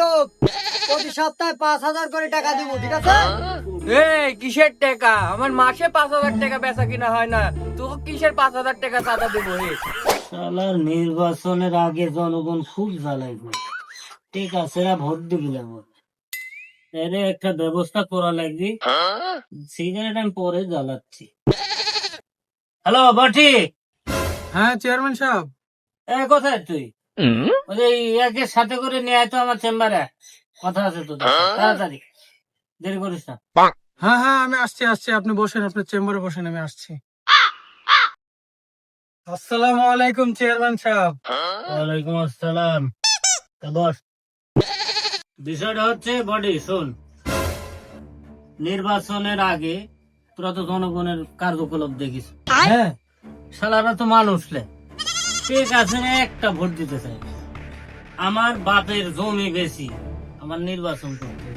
লোক প্রতি সপ্তাহে পাঁচ হাজার করে টাকা দিব ঠিক আছে? এই কিসের টাকা? আমার মাসে পাঁচ হাজার টাকা বেচা কিনা হয় না। তোকে কিসের পাঁচ হাজার টাকা চাঁদা দেবো হে? শালার নির্বাচনের আগে জনগণ খুব জ্বালাইবে। ঠিক আছে এরা ভোট দিবি আমার এর একটা ব্যবস্থা করা লাগবে। সিগারেট আমি পরে জ্বালাচ্ছি। হ্যালো বাটি? হ্যাঁ চেয়ারম্যান সাহেব। এ কোথায় তুই? ইয়াকে সাথে করে নিয়ে আয় তো আমার চেম্বারে। কথা আছে তো তাড়াতাড়ি। দেরি করিস না। হ্যাঁ হ্যাঁ আমি আসছি আসছি। আপনি বসেন আপনার চেম্বারে বসেন আমি আসছি। আসসালামু আলাইকুম চেয়ারম্যান সাহেব। ওয়ালাইকুম আসসালাম। তা বস। বিষয়টা হচ্ছে বডি শোন। নির্বাচনের আগে তোরা তো জনগণের কার্যকলাপ দেখিস। হ্যাঁ। শালারা তো মানুষ লে। ঠিক আছে একটা ভোট দিতে চাই আমার বাপের জমি বেশি আমার নির্বাচন করতে।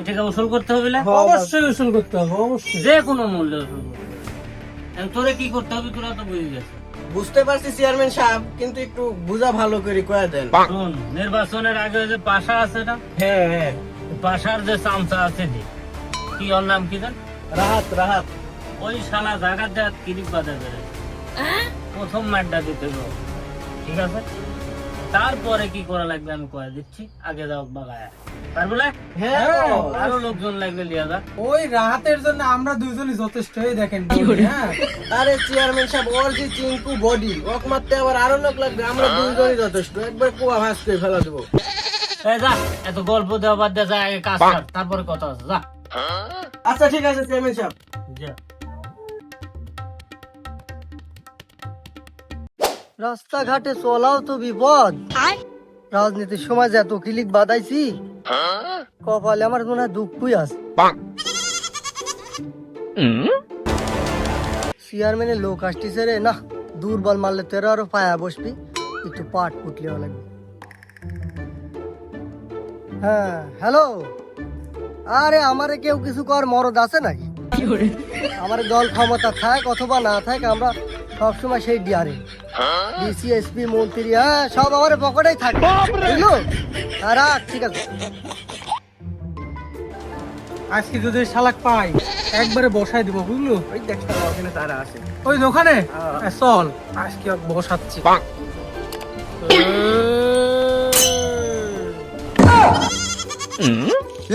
এটাকে উসুল করতে হবে না? অবশ্যই উসুল করতে হবে অবশ্যই। যে কোনো মূল্যে উসুল করতে তোরে কি করতে হবে তোরা তো বুঝে গেছে। বুঝতে পারছি চেয়ারম্যান সাহেব কিন্তু একটু বুঝা ভালো করে কয়ে দেন। শোন নির্বাচনের আগে যে পাশা আছে না? হ্যাঁ হ্যাঁ। পাশার যে চামচা আছে যে কি ওর নাম কি জান? রাহাত রাহাত। ওই শালা জায়গা দেওয়া কিরিপ বাদে বেড়ে প্রথম ম্যাটটা দিতে হবে ঠিক আছে? তারপরে কি করা লাগবে আমি কয়ে দিচ্ছি। আগে যাও বাগায়। পারব হ্যাঁ আরও লোকজন লাগবে লিয়া যা ওই রাহাতের জন্য আমরা দুইজনই যথেষ্ট দেখেন হ্যাঁ। আরে চেয়ারম্যান সাহেব ওর যে চিঙ্কু বডি ওক মারতে আবার আরও লোক লাগবে আমরা দুইজনই যথেষ্ট। একবার কুয়া ভাস করে ফেলা দেবো। এ যা এত গল্প দেওয়া বাদ দিয়ে যা আগে কাজ কর তারপরে কথা আছে যা। আচ্ছা ঠিক আছে চেয়ারম্যান সাহেব। যা। রাস্তাঘাটে চলাও তো বিপদ। রাজনীতির সময় যে এত কিলিক বাদাইছি কপালে আমার মনে হয় দুঃখই আছে। চেয়ারম্যানের লোক আসতেছে রে না দুর্বল মারলে তোরা আরও পায়া বসবি একটু পাট পুটলেও লাগবে। হ্যাঁ হ্যালো আরে আমারে কেউ কিছু কর মরদ আছে নাকি আমার দল ক্ষমতা থাক অথবা না থাক আমরা সবসময় সেই ডিয়ারে। ডিসি এসপি মন্ত্রী হ্যাঁ সব আমার পকেটেই থাকবে বুঝলো? হ্যাঁ, রাখ ঠিক আছে। আজকে যদি শালাক পাই একবারে বসাই দিব বুঝলো? ওই দেখতে ওখানে তারা আছে। ওই দোকানে হ্যাঁ, চল আজকে বসাচ্ছি।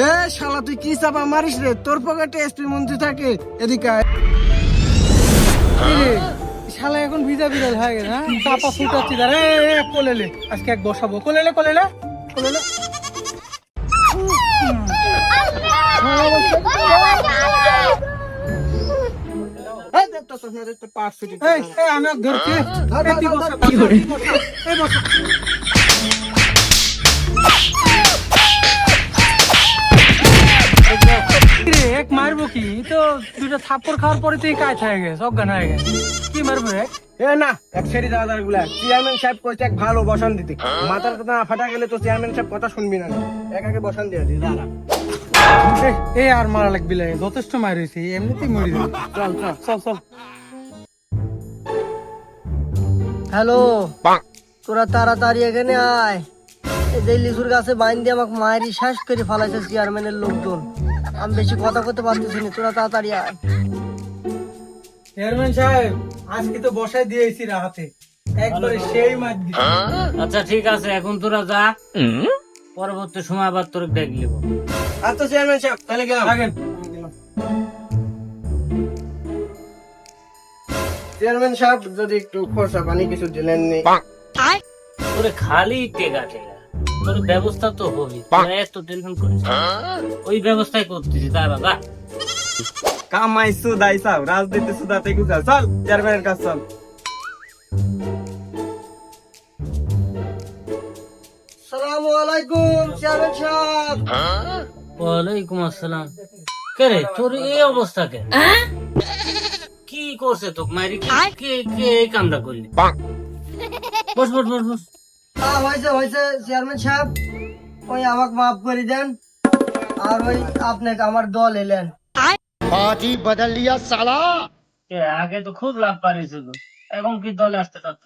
এ শালা তুই কি চাপা মারিস রে? তোর পকেটে এসপি মন্ত্রী থাকে এদিকে রে, শালা এখন ভিজা বিড়াল হয়ে গেছে হ্যাঁ? চাপা ফুটাচ্ছি দাঁড়া এ, কোলেলে। আজকে এক বসাবো কোলেলে কোলেলে? কোলেলে? আমি ধরছি। এক মারবো কি? তো দুইটা থাপ্পড় খাওয়ার পরে তুই কাজ হয়ে গেছে অজ্ঞান হয়ে গেছে কি মারবো এক? এ না এক সেরি দাদারগুলা। চেয়ারম্যান সাহেব কইছে এক ভালো বসান দিতে। মাথার কথা না ফাটা গেলে তো চেয়ারম্যান সাহেব কথা শুনবি না। এক আগে বসান দিয়ে দি এই আর মারা লাগবি লাগে যথেষ্ট মার হয়েছে এমনিতেই মরি চল চল চল চল। হ্যালো? তোরা তাড়াতাড়ি এখানে আয়। এই লিচুর গাছে বাইন দিয়ে আমাকে মায়েরই শ্বাস করে ফেলাইছে চেয়ারম্যানের লোকজন। আমি বেশি কথা করতে পারতেছি না তোরা তাড়াতাড়ি আয়। চেয়ারম্যান সাহেব আজকে তো বসাই দিয়েছি রাহাতে। একবারে সেই মার আচ্ছা ঠিক আছে এখন তোরা যা। পরবর্তী সময় আবার তোর ডেক লিব আচ্ছা চেয়ারম্যান সাহেব তাহলে গেলাম। থাকেন। চেয়ারম্যান সাহেব যদি একটু খরচা পানি কিছু দিলেন নি। তোরে খালি টেকা টেকা। তোর ব্যবস্থা তো হবি। এত টেনশন করিস ওই ব্যবস্থাই করতেছি তারা যা কামাই সুদাই সাহেব রাজনীতি সুদাতে গুজা চল চেয়ারম্যানের কাছে চল। সালামু আলাইকুম চেয়ারম্যান সাহেব। ওয়ালাইকুম আসসালাম। কে রে তোর এই অবস্থা কে? কি করছে তোকে? মারি কে কে কে এই কামটা করলি বস বস বস বস। হ্যাঁ হয়েছে হয়েছে চেয়ারম্যান সাহেব ওই আমাকে মাফ করে দেন। আর ওই আপনাকে আমার দল এলেন। কে আগে তো খুব লাভ পারিছিল এখন কি দলে আসতে চাচ্ছ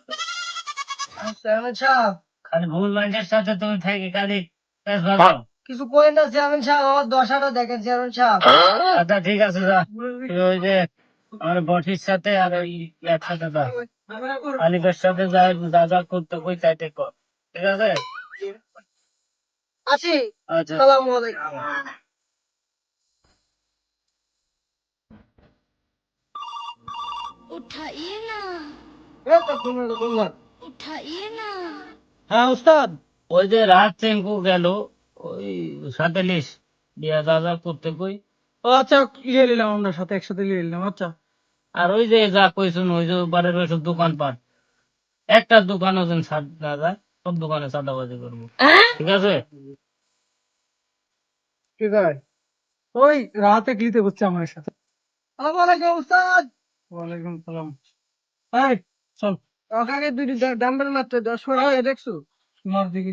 চেয়ারম্যান সাহেব। খালি ভুল মানুষের সাথে তুমি থেকে খালি কিছু করেন না চেয়ারম্যান সাহেব আমার দশাটা দেখেন চেয়ারম্যান সাহেব। আচ্ছা ঠিক আছে ওই যে আমার বটির সাথে আর ওই ইয়া দাদা আলিফের সাথে যা যা যা করতে কই তাইতে কর। ঠিক আছে? আছি। আচ্ছা। সালামু আলাইকুম। উঠাইয়ে না। হ্যাঁ উস্তাদ। ওই যে রাত টেম্পু গেল ওই সাথে লিস বিয়া দাদা করতে কই। ও আচ্ছা লিয়ে নিলাম আমরা সাথে একসাথে লিয়ে নিলাম আচ্ছা। আর ওই যে যা কইছুন ওই যে দোকান পাট একটা দোকানও যেন ছাড় না যায় সব দোকানে চাঁদাবাজি করব। ঠিক আছে? ঠিক আছে ওই রাতে ক্লিতে করছে আমার সাথে? আসসালামু আলাইকুম উস্তাদ। ওয়ালাইকুম সালাম। এই চল। ওখানে দুইটি ডাম্বেল মাত্র দশ টাকা দেখছ? মার দিকে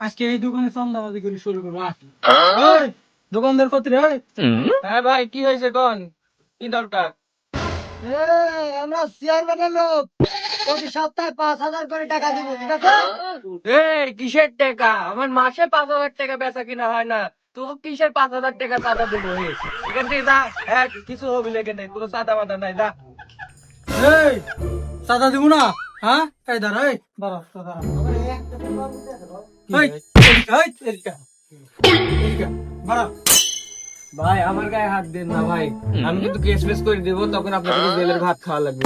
আজকে এই দোকানে চান্দাবাজি করে শুরু করব দোকানদার কত রে হ্যাঁ ভাই কি হয়েছে কোন? কি দরকার? আমরা চেয়ারম্যানের লোক। প্রতি সপ্তাহে পাঁচ হাজার করে টাকা দিব ঠিক আছে? কিসের টাকা? আমার মাসে পাঁচ হাজার টাকা বেচা কিনা হয় না। তোকে কিসের পাঁচ হাজার টাকা চাঁদা দেবো এখান থেকে যা হ্যাঁ কিছু হবি লেগে নেই কোনো চাঁদা মাদা নাই যা। এই চাঁদা দিব না? হ্যাঁ? এই দাঁড়া এই দাঁড়া দাঁড়া এই এদিকে, এই, এদিকে। এদিকে, দাঁড়া। ভাই আমার গায়ে হাত দেন না ভাই। আমি কিন্তু কেস ফেস করে দেবো তখন আপনাকে জেলের ভাত খাওয়া লাগবে।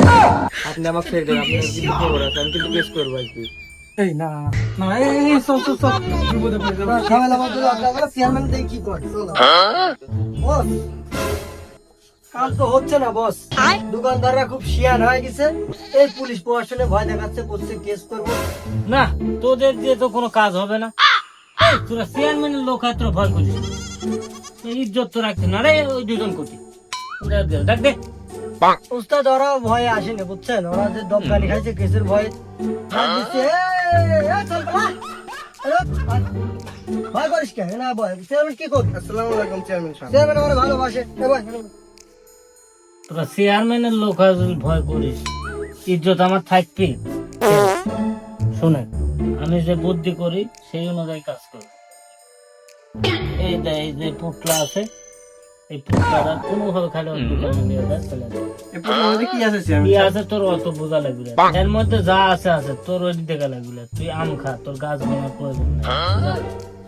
আপনি আমাকে ছেড়ে দেন আপনার কিন্তু খবর আছে? আমি কিন্তু কেস করব আজকে। এই না না এই, এই, এই, চল চল চল। বিপদে পড়ে যাব। ঝামেলা করতে আপনারা চেয়ারম্যান দেখি কি করে চলো। বস। কাজ তো হচ্ছে না বস। দোকানদাররা খুব শিয়ান হয়ে গেছে। এই পুলিশ প্রশাসনে ভয় দেখাচ্ছে করছে কেস করব। না তোদের দিয়ে তো কোনো কাজ হবে না। তোরা চেয়ারম্যানের লোক হয় তোরা ভয় করিস। ইজ্জত তো রাখতে না রে ওই দুজন কোটি। দেখ দে উস্তাদ ওরা ভয়ে আসেনি বুঝছেন? ওরা যে দমকানি খাইছে কেসের ভয়ে করিস কে? না ভয়। চেয়ারম্যান কি করবে আসসালামু আলাইকুম চেয়ারম্যান সাহেব। চেয়ারম্যান আমার ভালোবাসে। তোরা চেয়ারম্যানের লোক হয় যদি ভয় করিস ইজ্জত আমার থাকবে। শুনে আমি যে বুদ্ধি করি সেই অনুযায়ী কাজ করি। এই যে এই যে পুটলা আছে এই পুটলাটা কোনোভাবে খালি ওর দোকানে নিয়ে যায় চলে যায়। কি আছে কি আছে তোর অত বোঝা লাগবে এর মধ্যে যা আছে আছে তোর ওই দেখা লাগবে তুই আম খা তোর গাছ বানার প্রয়োজন নেই।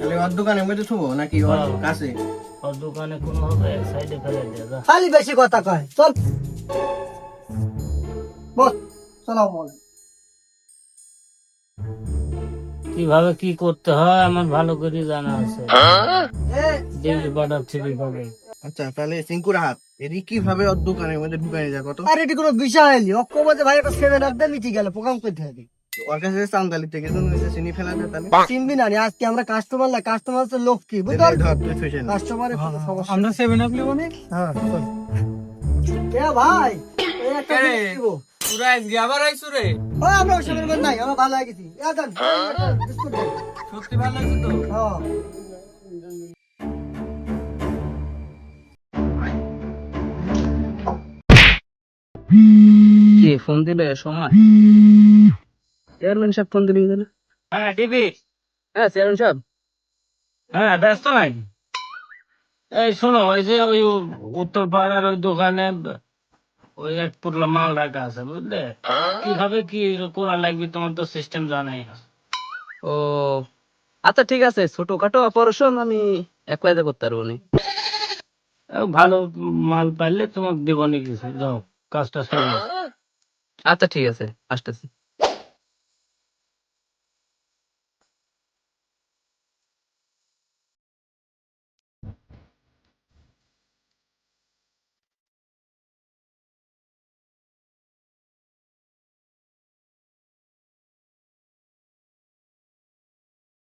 ওর মধ্যে থুবো নাকি ওর কাছে? ওর দোকানে কোনো হবে এক সাইডে ফেলে দিয়ে যা। খালি বেশি কথা কয় চল। বস সালাম আলাইকুম। কীভাবে কি করতে হয় আমার ভালো করে জানা আছে। এ, ডিগ্রি পাঠাচ্ছি কীভাবে আচ্ছা তাহলে সিঙ্কুর হাত কীভাবে ওর দোকানের মধ্যে ঢুকাই যায় কত? আর এটি কোনো বিষয় নেই। ভাই একটা সেভেন আপ দেন নিচে গেল প্রোগ্রাম করতে হবে ওর কাছে চান্দালি থেকে তুমি চিনি ফেলা যায় তাহলে? চিনবি না আজকে আমরা কাস্টমার না কাস্টমার হচ্ছে বুঝতে ফেসে না কাস্টমারের সমস্যা আমরা সেভেন আপ নেব নি? হ্যাঁ। ভাই এই একটা কে? তোরা আজকে আবার আইসু রে? ও আমরা ওসবের মধ্যে নাই আমরা ভালো হয়ে গেছি। এ দেন, একটা বিস্কুট দেন। সত্যি ভালো লাগছে তো? হ্যাঁ। কি ফোন দিলে সময়? চেয়ারম্যান সাহেব ফোন দিলি কেন হ্যাঁ ডিবি হ্যাঁ চেয়ারম্যান সাহেব। হ্যাঁ ব্যস্ত নাই। এই শোনো ওই যে ওই উত্তর পাড়ার ওই দোকানে ওই এক পুরলা মাল রাখা আছে বুঝলে? কীভাবে কি করা লাগবে তোমার তো সিস্টেম জানাই। ও আচ্ছা ঠিক আছে ছোট ছোটখাটো অপারেশন আমি একলাই করতে পারব নি। ভালো মাল পাইলে তোমাকে দেবো নি কিছু। যাও কাজটা সেরে আচ্ছা ঠিক আছে আসতেছি।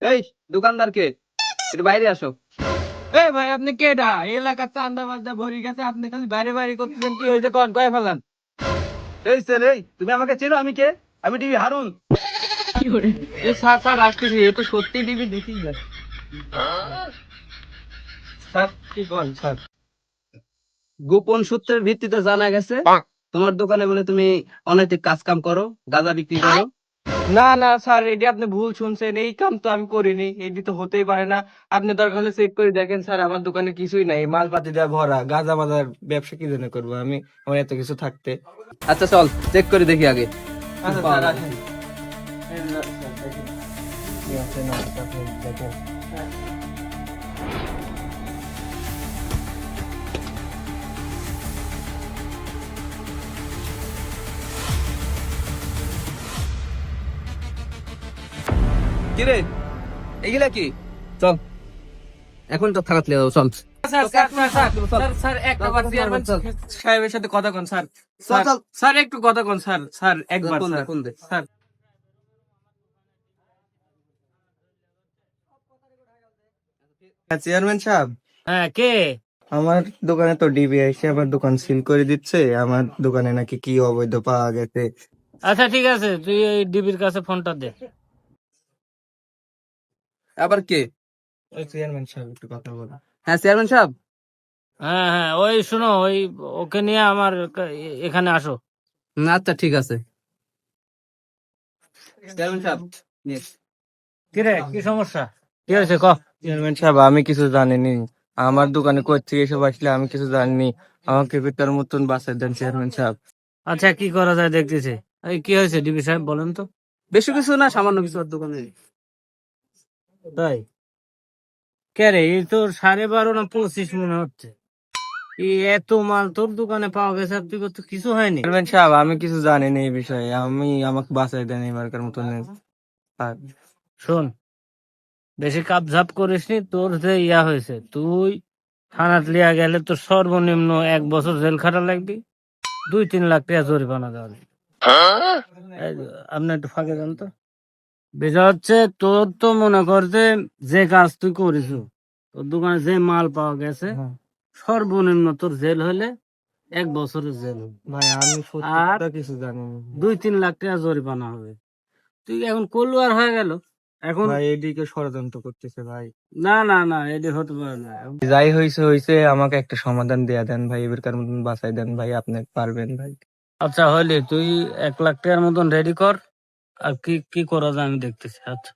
এই দোকানদার কে? একটু বাইরে আসো। এই ভাই আপনি কেডা? এলাকার চান্দা বান্দা ভরি গেছে আপনি খালি বাইরে বাইরে করতেছেন কি হয়েছে কন? কয়ে ফেলান। এই স্যার এই তুমি আমাকে চেনো? আমি কে? আমি টিভি হারুন। এই স্যার স্যার আসতেছি এ তো সত্যি টিভি দেখি যায়। স্যার কি কন স্যার? গোপন সূত্রের ভিত্তিতে জানা গেছে তোমার দোকানে বলে তুমি অনৈতিক কাজ কাম করো গাঁজা বিক্রি করো। না না স্যার এটি আপনি ভুল শুনছেন। এই কাম তো আমি করিনি এটি তো হতেই পারে না। আপনি দরকার হলে চেক করে দেখেন স্যার আমার দোকানে কিছুই নাই। মালপাতি দেওয়া ভরা গাঁজা মাজার ব্যবসা কি জন্য করব আমি? আমার এত কিছু থাকতে। আচ্ছা চল চেক করে দেখি আগে। আচ্ছা স্যার আসেন। কি। কি রে এগুলা কি? চল। এখন তো চল। সাহেবের সাথে কথা কোন স্যার। স্যার একটু কথা কোন স্যার স্যার একবার? স্যার চেয়ারম্যান সাহেব হ্যাঁ কে? আমার দোকানে তো ডিবি এসে আমার দোকান সিল করে দিচ্ছে। আমার দোকানে নাকি কি অবৈধ পাওয়া গেছে। আচ্ছা ঠিক আছে তুই এই ডিবির কাছে ফোনটা দে। আবার কে? চেয়ারম্যান সাহেব একটু কথা বলো। হ্যাঁ চেয়ারম্যান সাহেব? হ্যাঁ হ্যাঁ ওই শোনো ওই ওকে নিয়ে আমার এখানে আসো। আচ্ছা ঠিক আছে। চেয়ারম্যান সাহেব নিয়ে কি সমস্যা? কি হয়েছে ক? চেয়ারম্যান সাহেব আমি কিছু জানিনি। আমার দোকানে কই থেকে এসব আসলে আমি কিছু জানিনি। আমাকে ভিতর মতন বাসায় দেন চেয়ারম্যান সাহেব। আচ্ছা কি করা যায় দেখতেছি। কি হয়েছে ডিবি সাহেব বলেন তো। বেশি কিছু না সামান্য কিছু ওর দোকানে তাই? কে রে এই তো সাড়ে বারো না পঁচিশ মনে হচ্ছে? এত মাল তোর দোকানে পাওয়া গেছে আর তুই তো কিছু হয়নি। সাহেব আমি কিছু জানিনি এই বিষয়ে। আমি আমাকে বাসায় দেন এবারকার মতন। শোন বেশি কাপ ঝাপ করিস নি তোর যে ইয়া হয়েছে তুই থানাত লিয়া গেলে তোর সর্বনিম্ন এক বছর জেল খাটা লাগবি। দুই তিন লাখ টাকা জরিমানা দেওয়া লাগবে। আপনি একটু ফাঁকে যান তো। বিষয় হচ্ছে তোর তো মনে কর যে যে কাজ তুই করিস তোর দোকানে যে মাল পাওয়া গেছে হ্যাঁ। সর্বনিম্ন তোর জেল হলে এক বছরের জেল ভাই আমি আর- কিছু জানিনি দুই তিন লাখ টাকা জরিমানা হবে। তুই এখন কলুয়ার হয়ে গেল? এখন ভাই এদিকে ষড়যন্ত্র করতেছে ভাই। না না না এটি হতে পারে না। যাই হয়েছে হয়েছে আমাকে একটা সমাধান দেয়া দেন ভাই এবারকার মতন বাসায় দেন ভাই আপনি পারবেন ভাই। আচ্ছা হলে তুই এক লাখ টাকার মতন রেডি কর। আর কি কি করা যায় আমি দেখতেছি আচ্ছা।